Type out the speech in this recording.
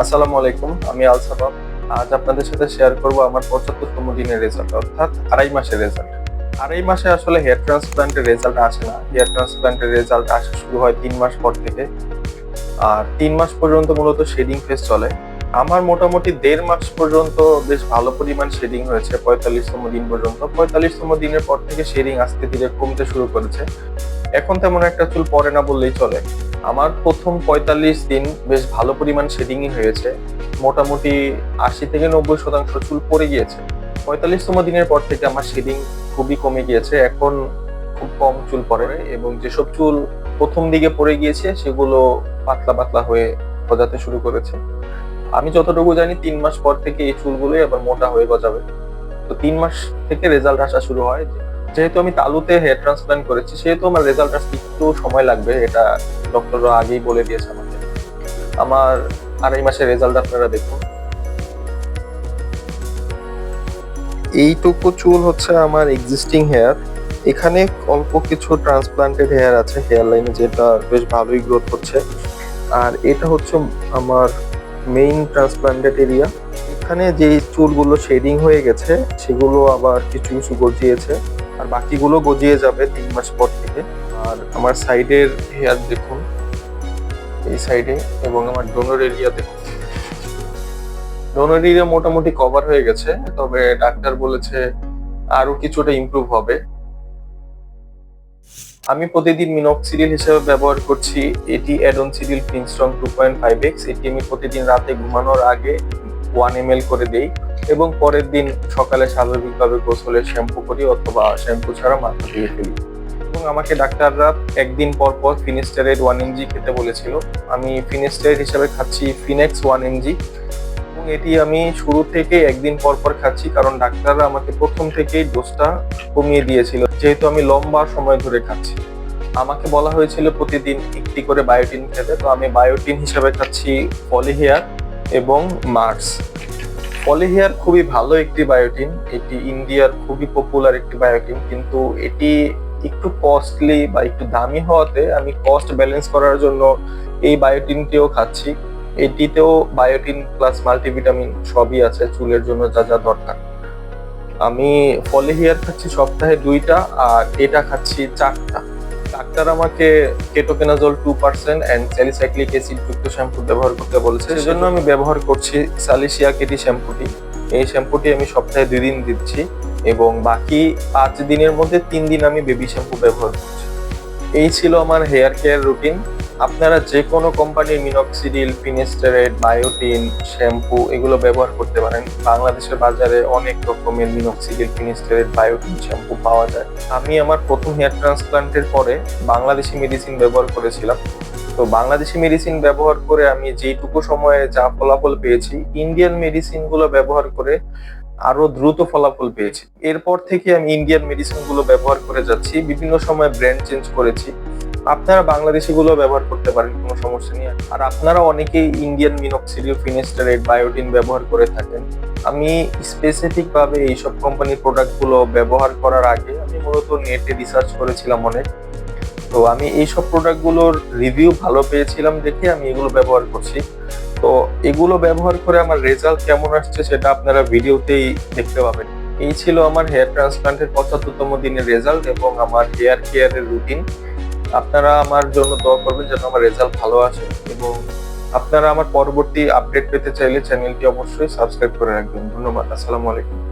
আসসালামু আলাইকুম, আমি আল সাবাব। আজ আপনাদের সাথে শেয়ার করব আমার পঁচাত্তরতম দিনের রেজাল্ট অর্থাৎ আড়াই মাসের রেজাল্ট আড়াই মাসে আসলে হেয়ার ট্রান্সপ্লান্টের রেজাল্ট আসে না। হেয়ার ট্রান্সপ্লান্টের রেজাল্ট আসা শুরু হয় তিন মাস পর থেকে। আর তিন মাস পর্যন্ত মূলত শেডিং ফেজ চলে। আমার মোটামুটি দেড় মাস পর্যন্ত বেশ ভালো পরিমাণ শেডিং হয়েছে, পঁয়তাল্লিশতম দিন পর্যন্ত। পঁয়তাল্লিশতম দিনের পর থেকে শেডিং আস্তে ধীরে কমতে শুরু করেছে। এখন তেমন একটা চুল পড়ে না বললেই চলে। আমার প্রথম পঁয়তাল্লিশ দিন বেশ ভালো পরিমাণ শেডিংই হয়েছে। মোটামুটি আশি থেকে নব্বই শতাংশ চুল পড়ে গিয়েছে। পঁয়তাল্লিশতম দিনের পর থেকে আমার শেডিং খুবই কমে গিয়েছে। এখন খুব কম চুল পড়ে এবং যেসব চুল প্রথম দিকে পড়ে গিয়েছে, সেগুলো পাতলা পাতলা হয়ে গজাতে শুরু করেছে। আমি যতটুকু জানি, তিন মাস পর থেকে এই চুলগুলোই আবার মোটা হয়ে গজাবে। তো তিন মাস থেকে রেজাল্ট আসা শুরু হয়। যেহেতু আমি তালুতে হেয়ার ট্রান্সপ্লান্ট করেছি, সেহেতু আমার রেজাল্ট আসতে একটু সময় লাগবে। এটা ডক্টররা আগেই বলে দিয়েছে আমাকে। আমার আড়াই মাসের রেজাল্ট আপনারা দেখুন। এইটুকু চুল হচ্ছে আমার এক্সিস্টিং হেয়ার এখানে অল্প কিছু ট্রান্সপ্লান্টেড হেয়ার আছে হেয়ার লাইনে যেটা বেশ ভালোই গ্রোথ হচ্ছে। আর এটা হচ্ছে আমার মেইন ট্রান্সপ্লান্টেড এরিয়া এখানে যে চুলগুলো শেডিং হয়ে গেছে, সেগুলো আবার কিছু কিছু গজিয়েছে। আর বাকিগুলো গজিয়ে যাবে তিন মাস পর থেকে। আর আমার সাইডের হেয়ার দেখুন। এই সাইডে এবং আমার ডোনর এরিয়া দেখুন। ডোনর এরিয়া মোটামুটি কভার হয়ে গেছে, তবে ডাক্তার বলেছে আরও কিছুটা ইমপ্রুভ হবে। আমি প্রতিদিন মিনক্সিডিল হিসেবে ব্যবহার করছি, এটি অ্যাডনসিডিল ফিনস্ট্রং টু পয়েন্ট ফাইভ এক্স এটি আমি প্রতিদিন রাতে ঘুমানোর আগে ওয়ান এম করে দেই এবং পরের দিন সকালে স্বাভাবিকভাবে গোসলে শ্যাম্পু করি অথবা শ্যাম্পু ছাড়া মাথা ধুয়ে ফেলি। আমাকে ডাক্তাররা একদিন পর পর ফিনিস্টারেড ওয়ান এমজি খেতে বলেছিল। আমি ফিনিস্টারেড হিসাবে খাচ্ছি ফিনেক্স ওয়ান এমজি এবং এটি আমি শুরু থেকে একদিন পর পর খাচ্ছি কারণ ডাক্তাররা আমাকে প্রথম থেকেই ডোজটা কমিয়ে দিয়েছিল, যেহেতু আমি লম্বা সময় ধরে খাচ্ছি। আমাকে বলা হয়েছিল প্রতিদিন একটি করে বায়োটিন খেতে, তো আমি বায়োটিন হিসাবে খাচ্ছি পলিহেয়ার এবং মার্স পলিহেয়ার খুবই ভালো একটি বায়োটিন এটি ইন্ডিয়ার খুবই পপুলার একটি বায়োটিন কিন্তু এটি একটু কস্টলি বা একটু দামি হওয়াতে আমি কস্ট ব্যালেন্স করার জন্য এই বায়োটিনটিও খাচ্ছি। এটিতেও বায়োটিন প্লাস মাল্টিভিটামিন সবই আছে চুলের জন্য যা যা দরকার। আমি ফলিহিয়ার খাচ্ছি সপ্তাহে দুইটা আর এটা খাচ্ছি চারটা। ডাক্তার আমাকে ketoconazole two percent and salicylic acid যুক্ত শ্যাম্পু ব্যবহার করতে বলেছে। সেজন্য আমি ব্যবহার করছি সালিসিয়া কেটি শ্যাম্পুটি এই শ্যাম্পুটি আমি সপ্তাহে দুই দিন দিচ্ছি। এবং বাকি পাঁচ দিনের মধ্যে তিন দিন আমি বেবি শ্যাম্পু ব্যবহার করছি। এই ছিল আমার হেয়ার কেয়ার রুটিন আপনারা যে কোনো কোম্পানির মিনক্সিডিল ফিনিস্টারেড বায়োটিন শ্যাম্পু এগুলো ব্যবহার করতে পারেন। বাংলাদেশের বাজারে অনেক রকমের মিনক্সিডিল ফিনিস্টারেড বায়োটিন শ্যাম্পু পাওয়া যায়। আমি আমার প্রথম হেয়ার ট্রান্সপ্লান্টের পরে বাংলাদেশি মেডিসিন ব্যবহার করেছিলাম। তো বাংলাদেশি মেডিসিন ব্যবহার করে আমি যেটুকু সময়ে যা ফলাফল পেয়েছি ইন্ডিয়ান মেডিসিনগুলো ব্যবহার করে আরও দ্রুত ফলাফল পেয়েছি। এরপর থেকে আমি ইন্ডিয়ান মেডিসিনগুলো ব্যবহার করে যাচ্ছি, বিভিন্ন সময় ব্র্যান্ড চেঞ্জ করেছি। আপনারা বাংলাদেশি গুলো ব্যবহার করতে পারেন, কোনো সমস্যা নেই। আর আপনারা অনেকেই ইন্ডিয়ান মিনক্সিডিল ফিনিস্টারেড বায়োটিন ব্যবহার করে থাকেন। আমি স্পেসিফিক ভাবে এইসব কোম্পানির প্রোডাক্টগুলো ব্যবহার করার আগে আমি মূলত নেটে রিসার্চ করেছিলাম অনেক। তো আমি এইসব প্রোডাক্টগুলোর রিভিউ ভালো পেয়েছিলাম দেখে আমি এগুলো ব্যবহার করছি। তো এগুলো ব্যবহার করে আমার রেজাল্ট কেমন আসছে সেটা আপনারা ভিডিওতেই দেখতে পাবেন। এই ছিল আমার হেয়ার ট্রান্সপ্লান্টের পঁচাত্তরতম দিনের রেজাল্ট এবং আমার হেয়ার কেয়ারের রুটিন আপনারা আমার জন্য দোয়া করবেন যেন আমার রেজাল্ট ভালো আসে এবং আপনারা আমার পরবর্তী আপডেট পেতে চাইলে চ্যানেলটি অবশ্যই সাবস্ক্রাইব করে রাখবেন। ধন্যবাদ, আসসালামু আলাইকুম।